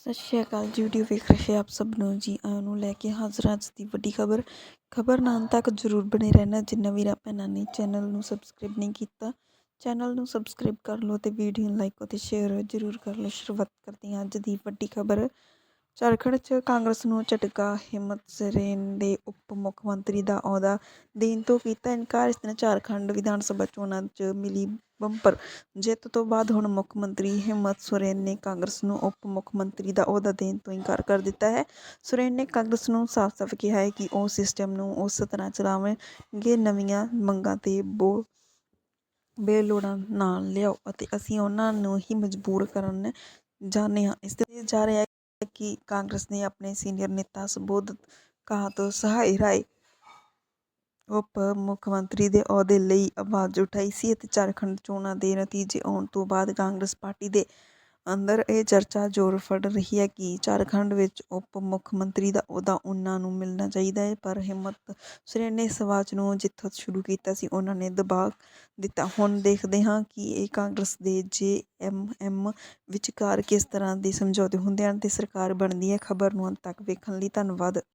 ਸਤਿ ਸ਼੍ਰੀ ਅਕਾਲ ਜੀ ਵੀਡੀਓ ਵੇਖ ਰਹੇ ਆਪ ਸਭ ਨੂੰ ਜੀ ਆਇਆਂ ਨੂੰ ਲੈ ਕੇ ਹਾਜ਼ਰ ਅੱਜ ਦੀ ਵੱਡੀ ਖਬਰ। ਖਬਰ ਨਾਨ ਤੱਕ ਜ਼ਰੂਰ ਬਣੇ ਰਹਿਣਾ, ਜਿੰਨਾ ਵੀਰਾ ਭੈਣਾਂ ਨੇ ਚੈਨਲ ਨੂੰ ਸਬਸਕ੍ਰਾਈਬ ਨਹੀਂ ਕੀਤਾ ਚੈਨਲ ਨੂੰ ਸਬਸਕ੍ਰਾਈਬ ਕਰ ਲਓ ਤੇ ਵੀਡੀਓ ਨੂੰ ਲਾਈਕ ਅਤੇ ਸ਼ੇਅਰ ਜ਼ਰੂਰ ਕਰ ਲਓ। ਸ਼ੁਰੂਆਤ ਕਰਦੇ ਹਾਂ ਅੱਜ ਦੀ ਵੱਡੀ ਖਬਰ। ਝਾਰਖੰਡ 'ਚ ਕਾਂਗਰਸ ਨੂੰ ਝਟਕਾ, ਹਿੰਮਤ ਸਰੇਨ ਦੇ ਉਪ ਮੁੱਖ ਮੰਤਰੀ ਦਾ ਅਹੁਦਾ ਦੇਣ ਤੋਂ ਕੀਤਾ ਇਨਕਾਰ, ਇਸ ਦਿਨ ਝਾਰਖੰਡ ਵਿਧਾਨ ਸਭਾ ਚੋਣਾਂ 'ਚ ਮਿਲੀ ਬੰਪਰ। ਜਿੱਤ ਤੋਂ ਬਾਅਦ ਹੁਣ ਮੁੱਖ ਮੰਤਰੀ ਹਿੰਮਤ ਸੋਰੇਨ ਨੇ ਕਾਂਗਰਸ ਨੂੰ ਉਪ ਮੁੱਖ ਮੰਤਰੀ ਦਾ ਅਹੁਦਾ ਦੇਣ ਤੋਂ ਇਨਕਾਰ ਕਰ ਦਿੱਤਾ ਹੈ। ਸੋਰੇਨ ਨੇ ਕਾਂਗਰਸ ਨੂੰ ਸਾਫ਼-ਸਾਫ਼ ਕਿਹਾ ਹੈ ਕਿ ਉਹ ਸਿਸਟਮ ਨੂੰ ਉਸ ਤਰ੍ਹਾਂ ਚਲਾਉਣਗੇ ਨਵੀਆਂ ਮੰਗਾਂ ਤੇ ਬੋ ਬੇਲੋੜਾ ਨਾ ਲਿਆਓ ਅਤੇ ਅਸੀਂ ਉਹਨਾਂ ਨੂੰ ਹੀ ਮਜਬੂਰ ਕਰਨ ਜਾਂਦੇ ਹਾਂ। ਇਸ ਤੇ ਜਾ ਰਿਹਾ ਹੈ ਕਿ ਕਾਂਗਰਸ ਨੇ ਆਪਣੇ ਸੀਨੀਅਰ ਨੇਤਾ ਸੁਬੋਧ ਕਾਹਤ ਸਹਾਇ ਰਾਏ। ਉਪ ਮੁੱਖ ਮੰਤਰੀ ਦੇ ਅਹੁਦੇ ਲਈ ਆਵਾਜ਼ ਉਠਾਈ ਸੀ ਅਤੇ ਝਾਰਖੰਡ ਚੋਣਾਂ ਦੇ ਨਤੀਜੇ ਆਉਣ ਤੋਂ ਬਾਅਦ ਕਾਂਗਰਸ ਪਾਰਟੀ ਦੇ ਅੰਦਰ ਇਹ ਚਰਚਾ ਜ਼ੋਰ ਫੜ ਰਹੀ ਹੈ ਕਿ ਝਾਰਖੰਡ ਵਿੱਚ ਉਪ ਮੁੱਖ ਮੰਤਰੀ ਦਾ ਅਹੁਦਾ ਉਹਨਾਂ ਨੂੰ ਮਿਲਣਾ ਚਾਹੀਦਾ ਹੈ, ਪਰ ਹਿੰਮਤ ਸੋਰੇਨ ਨੇ ਇਸ ਆਵਾਜ਼ ਨੂੰ ਜਿੱਥੋਂ ਸ਼ੁਰੂ ਕੀਤਾ ਸੀ, ਉਹਨਾਂ ਨੇ ਦਬਾਅ ਦਿੱਤਾ। ਹੁਣ ਦੇਖਦੇ ਹਾਂ ਕਿ ਇਹ ਕਾਂਗਰਸ ਦੇ ਜੇ ਐਮ ਐਮ ਵਿਚਕਾਰ ਕਿਸ ਤਰ੍ਹਾਂ ਦੇ ਸਮਝੌਤੇ ਹੁੰਦੇ ਹਨ ਤੇ ਸਰਕਾਰ ਬਣਦੀ ਹੈ, ਖਬਰ ਨੂੰ ਅੰਤ ਤੱਕ ਵੇਖਣ ਲਈ ਧੰਨਵਾਦ।